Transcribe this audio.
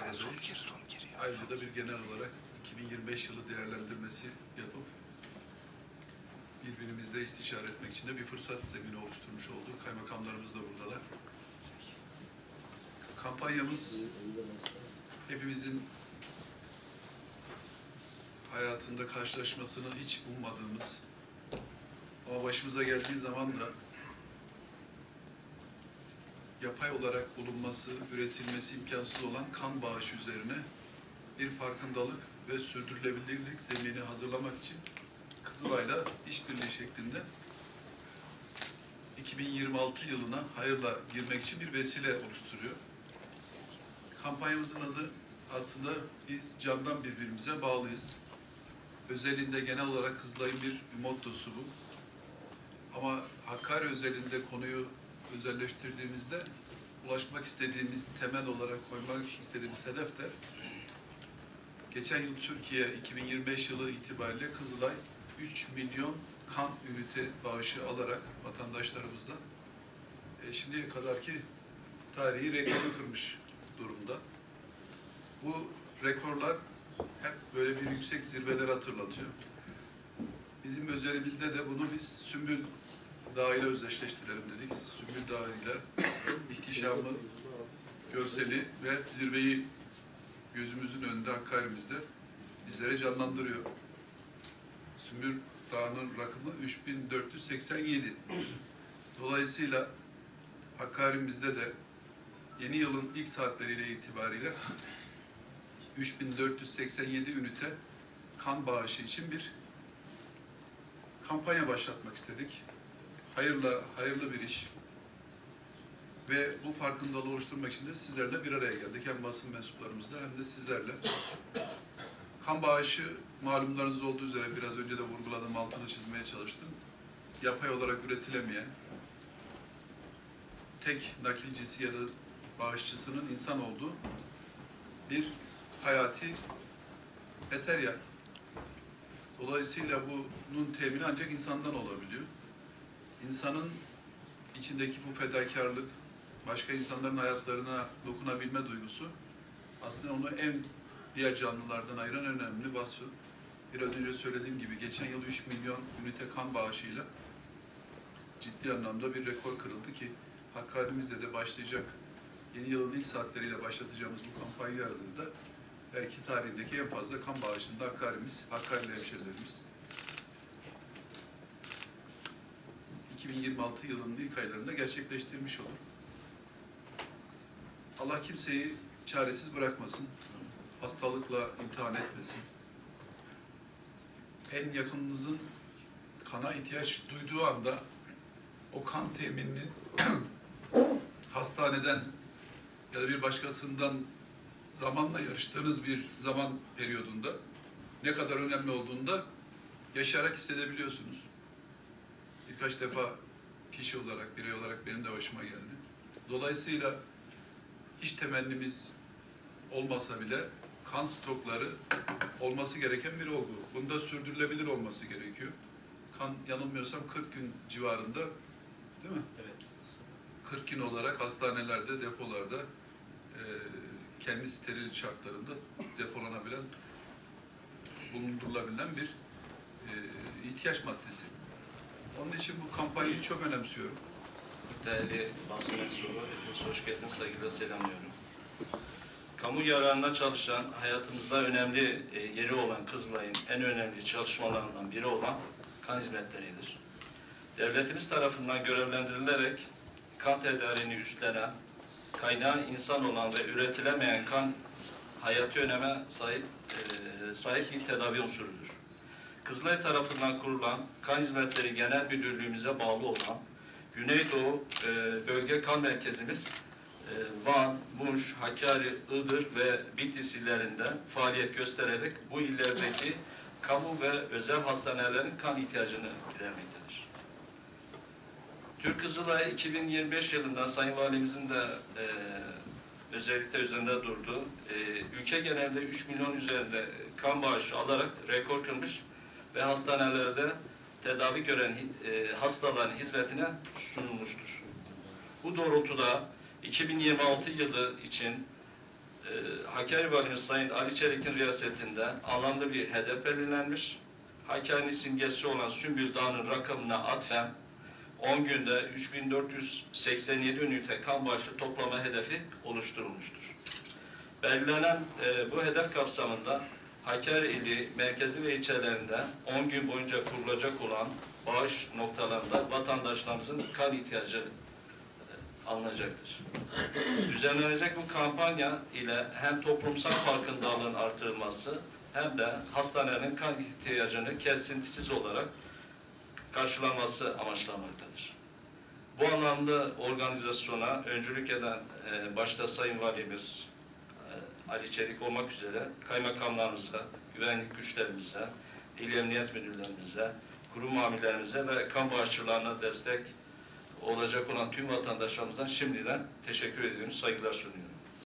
Kongre'deyiz. Ayrıca da bir genel olarak 2025 yılı değerlendirmesi yapıp birbirimizle istişare etmek için de bir fırsat zemini oluşturmuş olduk. Kaymakamlarımız da buradalar. Kampanyamız hepimizin hayatında karşılaşmasını hiç ummadığımız ama başımıza geldiği zaman da yapay olarak bulunması, üretilmesi imkansız olan kan bağışı üzerine bir farkındalık ve sürdürülebilirlik zemini hazırlamak için Kızılay'la işbirliği şeklinde 2026 yılına hayırla girmek için bir vesile oluşturuyor. Kampanyamızın adı aslında biz candan birbirimize bağlıyız. Özelinde genel olarak Kızılay'ın bir mottosu bu. Ama Hakkari özelinde konuyu özelleştirdiğimizde ulaşmak istediğimiz temel olarak koymak istediğimiz hedef de geçen yıl Türkiye 2025 yılı itibariyle Kızılay 3 milyon kan ünite bağışı alarak vatandaşlarımızdan e, şimdiye kadarki tarihi rekoru kırmış durumda. Bu rekorlar hep böyle bir yüksek zirveler hatırlatıyor. Bizim özelimizde de bunu biz Sümbül Dağı ile özdeşleştirelim dedik. Sümbül Dağı ile ihtişamı, görseli ve zirveyi gözümüzün önünde Hakkari'mizde bizlere canlandırıyor. Sümbül Dağı'nın rakımı 3487. Dolayısıyla Hakkari'mizde de yeni yılın ilk saatleriyle itibariyle 3487 ünite kan bağışı için bir kampanya başlatmak istedik. Hayırla, hayırlı bir iş. Ve bu farkındalığı oluşturmak için de sizlerle bir araya geldik. Hem basın mensuplarımızla hem de sizlerle. Kan bağışı malumlarınız olduğu üzere biraz önce de vurguladım, altını çizmeye çalıştım. Yapay olarak üretilemeyen, tek nakilcisi ya da bağışçısının insan olduğu bir hayati materyal. Dolayısıyla bunun temini ancak insandan olabiliyor. İnsanın içindeki bu fedakarlık, başka insanların hayatlarına dokunabilme duygusu aslında onu en diğer canlılardan ayıran önemli vasfı. Biraz önce söylediğim gibi geçen yıl 3 milyon ünite kan bağışıyla ciddi anlamda bir rekor kırıldı ki Hakkari'mizde de başlayacak yeni yılın ilk saatleriyle başlatacağımız bu kampanyada da belki tarihindeki en fazla kan bağışında Hakkari'miz, Hakkari'li hemşerilerimiz 2026 yılının ilk aylarında gerçekleştirmiş olur. Allah kimseyi çaresiz bırakmasın, hastalıkla imtihan etmesin. En yakınınızın kana ihtiyaç duyduğu anda o kan temininin hastaneden ya da bir başkasından zamanla yarıştığınız bir zaman periyodunda ne kadar önemli olduğunda yaşayarak hissedebiliyorsunuz. Birkaç defa kişi olarak, birey olarak benim de başıma geldi. Dolayısıyla hiç temennimiz olmasa bile kan stokları olması gereken bir olgu. Bunda sürdürülebilir olması gerekiyor. Kan yanılmıyorsam 40 gün civarında değil mi? Evet. 40 gün olarak hastanelerde, depolarda e, kendi steril şartlarında depolanabilen, bulundurulabilen bir e, ihtiyaç maddesi. Onun için bu kampanyayı çok önemsiyorum. Değerli basın mensubu, hepiniz hoş geldiniz, saygıyla selamlıyorum. Kamu yararına çalışan, hayatımızda önemli e, yeri olan Kızılay'ın en önemli çalışmalarından biri olan kan hizmetleridir. Devletimiz tarafından görevlendirilerek kan tedariğini üstlenen, kaynağı insan olan ve üretilemeyen kan hayati öneme sahip, e, sahip bir tedavi unsurudur. Kızılay tarafından kurulan Kan Hizmetleri Genel Müdürlüğümüze bağlı olan Güneydoğu e, Bölge Kan Merkezimiz e, Van, Muş, Hakkari, Iğdır ve Bitlis illerinde faaliyet göstererek bu illerdeki kamu ve özel hastanelerin kan ihtiyacını gidermektedir. Türk Kızılay 2025 yılında Sayın Valimizin de e, özellikle üzerinde durdu. E, ülke genelinde 3 milyon üzerinde kan bağışı alarak rekor kırmış ve hastanelerde tedavi gören e, hastaların hizmetine sunulmuştur. Bu doğrultuda 2026 yılı için e, Hakkari Valimiz Sayın Ali Çelik'in riyasetinde anlamlı bir hedef belirlenmiş. Hakkari'nin simgesi olan Sümbül Dağı'nın rakamına atfen 10 günde 3487 ünite kan bağışı toplama hedefi oluşturulmuştur. Belirlenen e, bu hedef kapsamında Hakkari ili merkezi ve ilçelerinde 10 gün boyunca kurulacak olan bağış noktalarında vatandaşlarımızın kan ihtiyacı e, alınacaktır. Düzenlenecek bu kampanya ile hem toplumsal farkındalığın artırılması hem de hastanelerin kan ihtiyacını kesintisiz olarak karşılaması amaçlanmaktadır. Bu anlamda organizasyona öncülük eden e, başta Sayın Valimiz Ali Çelik olmak üzere kaymakamlarımıza, güvenlik güçlerimize, il emniyet müdürlerimize, kurum amirlerimize ve kan bağışçılarına destek olacak olan tüm vatandaşlarımızdan şimdiden teşekkür ediyorum, saygılar sunuyorum.